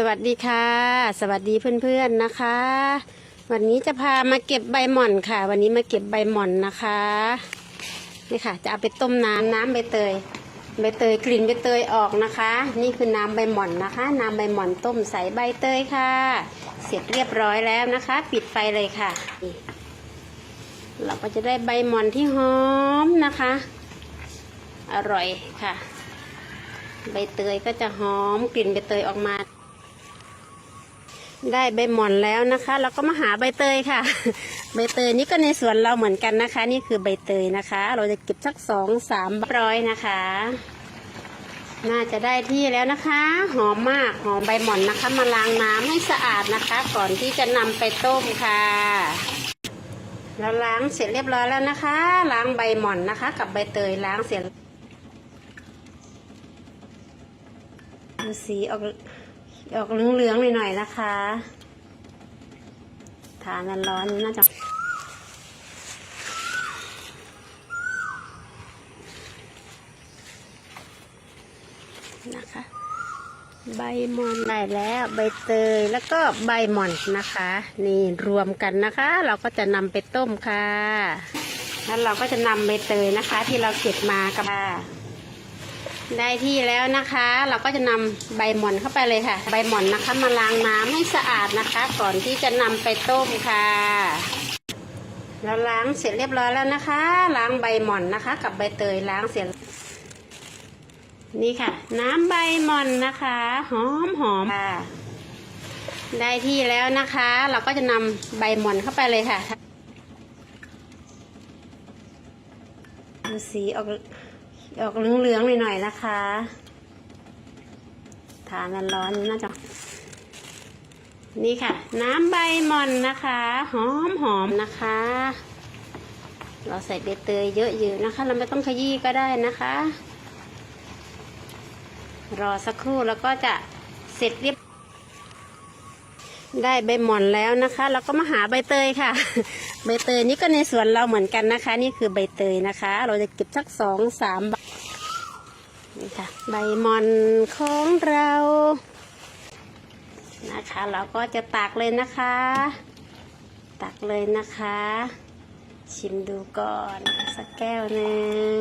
สวัสดีค่ะ สวัสดีเพื่อนๆนะคะ วันนี้จะพามาเก็บใบหม่อนค่ะ วันนี้มาเก็บใบหม่อนนะคะนี่ค่ะ จะเอาไปต้มน้ำน้ำใบเตยใบเตยกลิ่นใบเตยออกนะคะ นี่คือน้ำใบหม่อนนะคะ น้ำใบหม่อนต้มใส่ใบเตยค่ะ เสร็จเรียบร้อยแล้วนะคะ ปิดไฟเลยค่ะ เราก็จะได้ใบหม่อนที่หอมนะคะ อร่อยค่ะ ใบเตยก็จะหอมกลิ่นใบเตยออกมา ได้ใบหม่อนแล้วนะคะ เราก็มาหาใบเตยค่ะ ใบเตยนี่ก็ในสวนเราเหมือนกันนะคะ นี่คือใบเตยนะคะ เราจะเก็บสักสองสามร้อยนะคะ น่าจะได้ที่แล้วนะคะ หอมมากหอมใบหม่อนนะคะ มาล้างน้ำให้สะอาดนะคะ ก่อนที่จะนำไปต้มค่ะเราล้างเสร็จเรียบร้อยแล้วนะคะ ล้างใบหม่อนนะคะ กับใบเตยล้างเสร็จดูสีออก ออกเหลืองๆหน่อยๆนะคะทานันร้อนน่าจะนะคะ ใบหม่อนได้แล้วใบเตยแล้วก็ใบหม่อนนะคะ นี่รวมกันนะคะ เราก็จะนำไปต้มค่ะ แล้วเราก็จะนำใบเตยนะคะ ที่เราเก็บมากับ ได้ที่แล้วนะคะ เราก็จะนำใบหม่อนเข้าไปเลยค่ะ ใบหม่อนนะคะมาล้างน้ำให้สะอาดนะคะ ก่อนที่จะนำไปต้มค่ะ เราล้างเสร็จเรียบร้อยแล้วนะคะ ล้างใบหม่อนนะคะ กับใบเตยล้างเสร็จ นี่ค่ะ น้ำใบหม่อนนะคะ หอมหอมค่ะ ได้ที่แล้วนะคะ เราก็จะนำใบหม่อนเข้าไปเลยค่ะดูสีออก ออกเหลืองๆหน่อยๆนะคะทานมันร้อนน่าจะนี่ค่ะ น้ำใบมอนนะคะ หอมหอมนะคะ เราใส่ใบเตยเยอะอยู่นะคะ เราไม่ต้องขยี้ก็ได้นะคะ รอสักครู่แล้วก็จะเสร็จเรียบ ได้ใบหม่อนแล้วนะคะ เราก็มาหาใบเตยค่ะ ใบเตยนี่ก็ในสวนเราเหมือนกันนะคะ นี่คือใบเตยนะคะ เราจะเก็บสักสองสามใบนี่ค่ะ ใบหม่อนของเรา นะคะ เราก็จะตักเลยนะคะ ตักเลยนะคะ ชิมดูก่อนสักแก้วหนึ่ง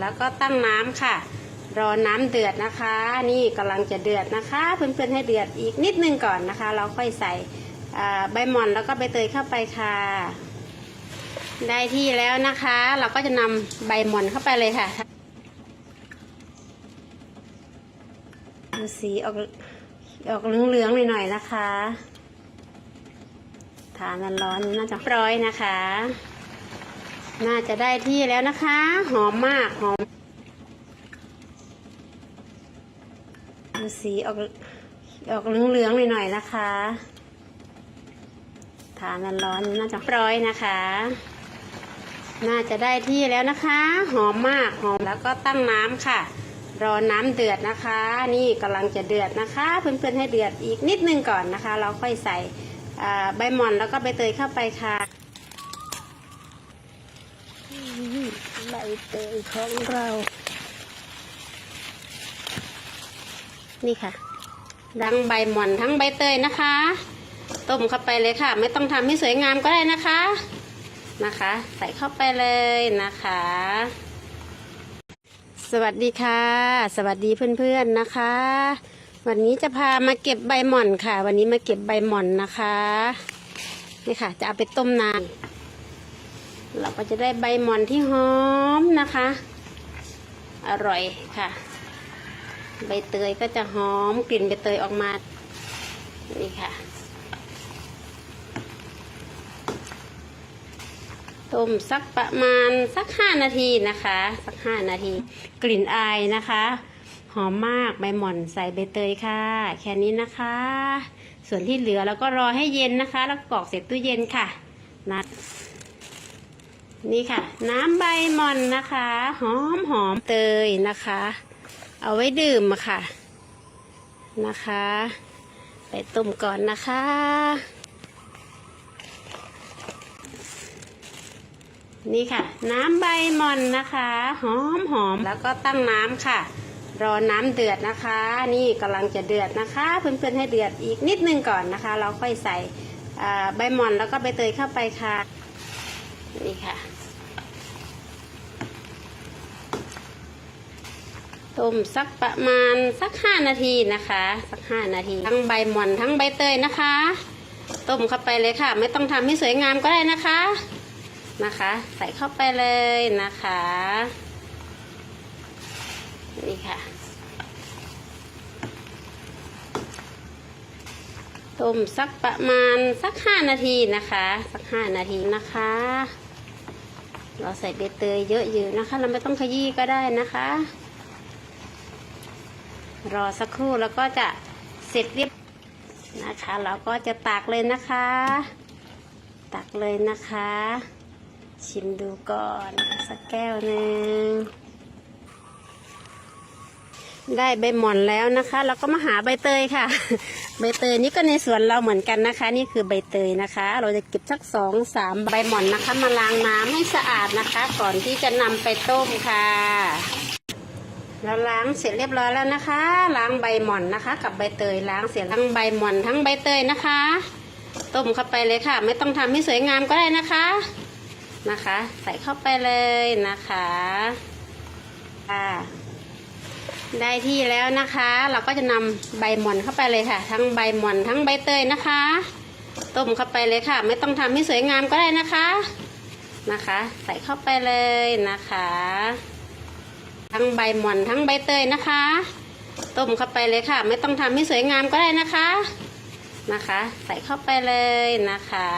แล้วก็ตั้งน้ำค่ะ รอน้ำเดือดนะคะ นี่กำลังจะเดือดนะคะ เพื่อนๆให้เดือดอีกนิดนึงก่อนนะคะ เราค่อยใส่ใบหม่อนแล้วก็ใบเตยเข้าไปค่ะ ได้ที่แล้วนะคะ เราก็จะนำใบหม่อนเข้าไปเลยค่ะดูสีออกออกเหลืองๆหน่อยๆนะคะทานมันร้อนน่าจะร้อยนะคะ น่าจะได้ที่แล้วนะคะ หอมมากหอม สีออกออกเหลืองๆหน่อยๆนะคะทานมันร้อนน่าจะร้อยนะคะ น่าจะได้ที่แล้วนะคะ หอมมากหอมแล้วก็ตั้งน้ำค่ะ รอน้ำเดือดนะคะ นี่กำลังจะเดือดนะคะ เพื่อนๆให้เดือดอีกนิดนึงก่อนนะคะ เราค่อยใส่ใบหม่อนแล้วก็ใบเตยเข้าไปค่ะใบเตยของเรา นี่ค่ะดังใบหม่อนทั้งใบเตยนะคะ ต้มเข้าไปเลยค่ะ ไม่ต้องทำให้สวยงามก็ได้นะคะนะคะ ใส่เข้าไปเลยนะคะ สวัสดีค่ะ สวัสดีเพื่อนๆนะคะ วันนี้จะพามาเก็บใบหม่อนค่ะ วันนี้มาเก็บใบหม่อนนะคะนี่ค่ะ จะเอาไปต้มน้ำเราก็จะได้ใบหม่อนที่หอมนะคะ อร่อยค่ะ ใบเตยก็จะหอมกลิ่นใบเตยออกมา นี่ค่ะ ต้มสักประมาณสักห้านาทีนะคะ สักห้านาที กลิ่นอายนะคะ หอมมากใบหม่อนใส่ใบเตยค่ะ แค่นี้นะคะ ส่วนที่เหลือเราก็รอให้เย็นนะคะ แล้วกรอกเสร็จตู้เย็นค่ะนะนี่ค่ะ น้ำใบหม่อนนะคะ หอมหอมเตยนะคะ เอาไว้ดื่มอะค่ะ นะคะ ไปต้มก่อนนะคะ นี่ค่ะ น้ำใบมอนนะคะ หอมหอมแล้วก็ตั้งน้ำค่ะ รอน้ำเดือดนะคะ นี่กำลังจะเดือดนะคะ เพื่อนๆให้เดือดอีกนิดนึงก่อนนะคะ เราค่อยใส่ใบมอนแล้วก็ใบเตยเข้าไปค่ะ นี่ค่ะ ต้มสักประมาณสักห้านาทีนะคะ สักห้านาที ทั้งใบหม่อนทั้งใบเตยนะคะ ต้มเข้าไปเลยค่ะ ไม่ต้องทำให้สวยงามก็ได้นะคะนะคะ ใส่เข้าไปเลยนะคะ นี่ค่ะ ต้มสักประมาณสักห้านาทีนะคะ สักห้านาทีนะคะเราใส่ใบเตยเยอะอยู่นะคะ เราไม่ต้องขยี้ก็ได้นะคะ รอสักครู่แล้วก็จะเสร็จเรียบนะคะ เราก็จะตักเลยนะคะ ตักเลยนะคะ ชิมดูก่อนสักแก้วหนึ่งได้ใบหม่อนแล้วนะคะ เราก็มาหาใบเตยค่ะ ใบเตยนี่ก็ในสวนเราเหมือนกันนะคะ นี่คือใบเตยนะคะ เราจะเก็บสักสองสามใบหม่อนนะคะ มาล้างน้ำให้สะอาดนะคะ ก่อนที่จะนำไปต้มค่ะ เราล้างเสร็จเรียบร้อยแล้วนะคะ ล้างใบหม่อนนะคะ กับใบเตยล้างเสร็จทั้งใบหม่อนทั้งใบเตยนะคะ ต้มเข้าไปเลยค่ะ ไม่ต้องทำให้สวยงามก็ได้นะคะนะคะ ใส่เข้าไปเลยนะคะค่ะได้ที่แล้วนะคะ เราก็จะนำใบหม่อนเข้าไปเลยค่ะ ทั้งใบหม่อนทั้งใบเตยนะคะ ต้มเข้าไปเลยค่ะ ไม่ต้องทำให้สวยงามก็ได้นะคะนะคะ ใส่เข้าไปเลยนะคะ ทั้งใบหม่อนทั้งใบเตยนะคะ ต้มเข้าไปเลยค่ะ ไม่ต้องทำให้สวยงามก็ได้นะคะ นะคะ ใส่เข้าไปเลยนะคะ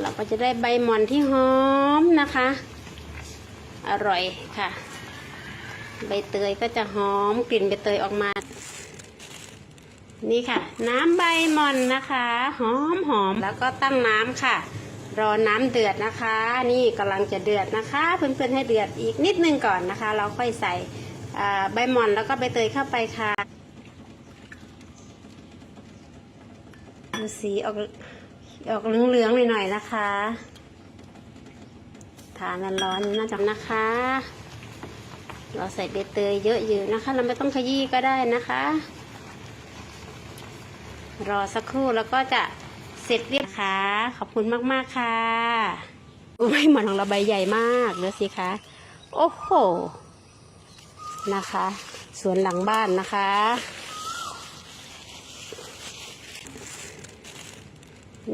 เราก็จะได้ใบหม่อนที่หอมนะคะ อร่อยค่ะ ใบเตยก็จะหอมกลิ่นใบเตยออกมา นี่ค่ะ น้ำใบหม่อนนะคะ หอมหอมแล้วก็ตั้งน้ำค่ะ รอน้ำเดือดนะคะ นี่กำลังจะเดือดนะคะ เพื่อนๆให้เดือดอีกนิดนึงก่อนนะคะ เราค่อยใส่ใบหม่อนแล้วก็ใบเตยเข้าไปค่ะดูสีออกออกเหลืองๆหน่อยๆนะคะทานร้อนๆน่าจะนะคะ เราใส่ใบเตยเยอะอยู่นะคะ เราไม่ต้องขยี้ก็ได้นะคะ รอสักครู่แล้วก็จะ เสร็จเรียบค่ะขอบคุณมากๆค่ะอุ้ยหมอนของเราใบใหญ่มากเลยสิคะโอ้โหนะคะ สวนหลังบ้านนะคะ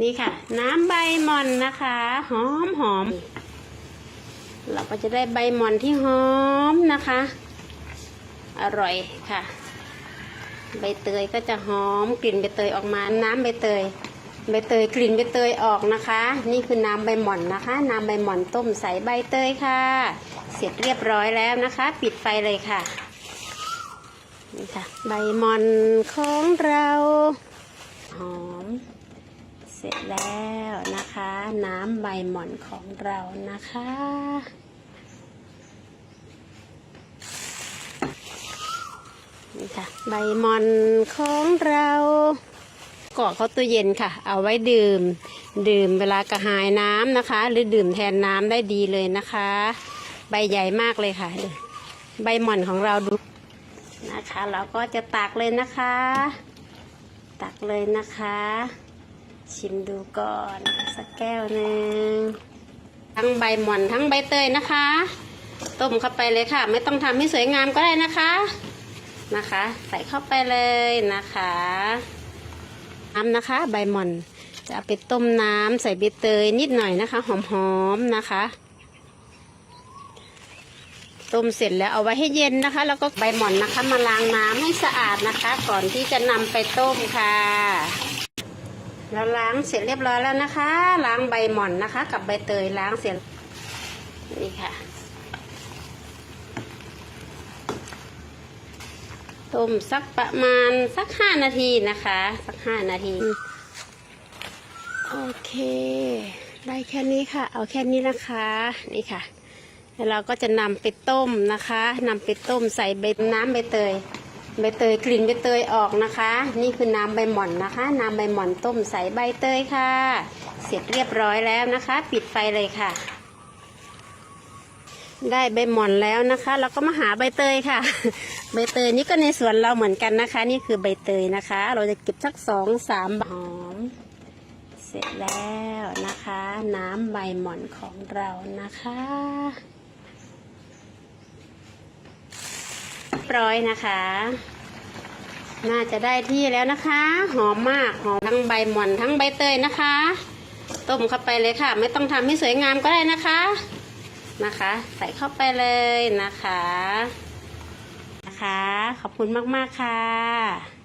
นี่ค่ะ น้ำใบหม่อนนะคะ หอมหอมเราก็จะได้ใบหม่อนที่หอมนะคะ อร่อยค่ะ ใบเตยก็จะหอมกลิ่นใบเตยออกมาน้ำใบเตย ใบเตยกลิ่นใบเตยออกนะคะ นี่คือน้ำใบหม่อนนะคะ น้ำใบหม่อนต้มใส่ใบเตยค่ะ เสร็จเรียบร้อยแล้วนะคะ ปิดไฟเลยค่ะนี่ค่ะ ใบหม่อนของเราหอมเสร็จแล้วนะคะ น้ำใบหม่อนของเรานะคะนี่ค่ะ ใบหม่อนของเรา กอกเขาตู้เย็นค่ะ เอาไว้ดื่ม ดื่มเวลากระหายน้ำนะคะ หรือดื่มแทนน้ำได้ดีเลยนะคะ ใบใหญ่มากเลยค่ะ ใบหม่อนของเราดูนะคะ เราก็จะตักเลยนะคะ ตักเลยนะคะ ชิมดูก่อนสักแก้วหนึ่งทั้งใบหม่อนทั้งใบเตยนะคะ ต้มเข้าไปเลยค่ะ ไม่ต้องทำให้สวยงามก็ได้นะคะนะคะ ใส่เข้าไปเลยนะคะ น้ำนะคะ ใบหม่อน จะเอาไปต้มน้ำใส่ใบเตยนิดหน่อยนะคะ หอมๆนะคะ ต้มเสร็จแล้วเอาไว้ให้เย็นนะคะ แล้วก็ใบหม่อนนะคะ มาล้างน้ำให้สะอาดนะคะ ก่อนที่จะนำไปต้มค่ะเราล้างเสร็จเรียบร้อยแล้วนะคะ ล้างใบหม่อนนะคะ กับใบเตยล้างเสร็จนี่ค่ะ ต้มสักประมาณสักห้านาทีนะคะ สักห้านาที โอเค ได้แค่นี้ค่ะ เอาแค่นี้นะคะ นี่ค่ะ แล้วเราก็จะนำไปต้มนะคะ นำไปต้มใส่ใบน้ำใบเตย ใบเตยกลิ่นใบเตยออกนะคะ นี่คือน้ำใบหม่อนนะคะ น้ำใบหม่อนต้มใส่ใบเตยค่ะ เสร็จเรียบร้อยแล้วนะคะ ปิดไฟเลยค่ะได้ใบหม่อนแล้วนะคะเราก็มาหาใบเตยค่ะ ใบเตยนี่ก็ในสวนเราเหมือนกันนะคะ นี่คือใบเตยนะคะ เราจะเก็บสักสองสามหอม เสร็จแล้วนะคะ น้ำใบหม่อนของเรานะคะเรียบร้อยนะคะ น่าจะได้ที่แล้วนะคะ หอมมากหอมทั้งใบหม่อนทั้งใบเตยนะคะ ต้มเข้าไปเลยค่ะ ไม่ต้องทำให้สวยงามก็ได้นะคะนะคะ ใส่เข้าไปเลยนะคะ นะคะ ขอบคุณมาก ๆ ค่ะ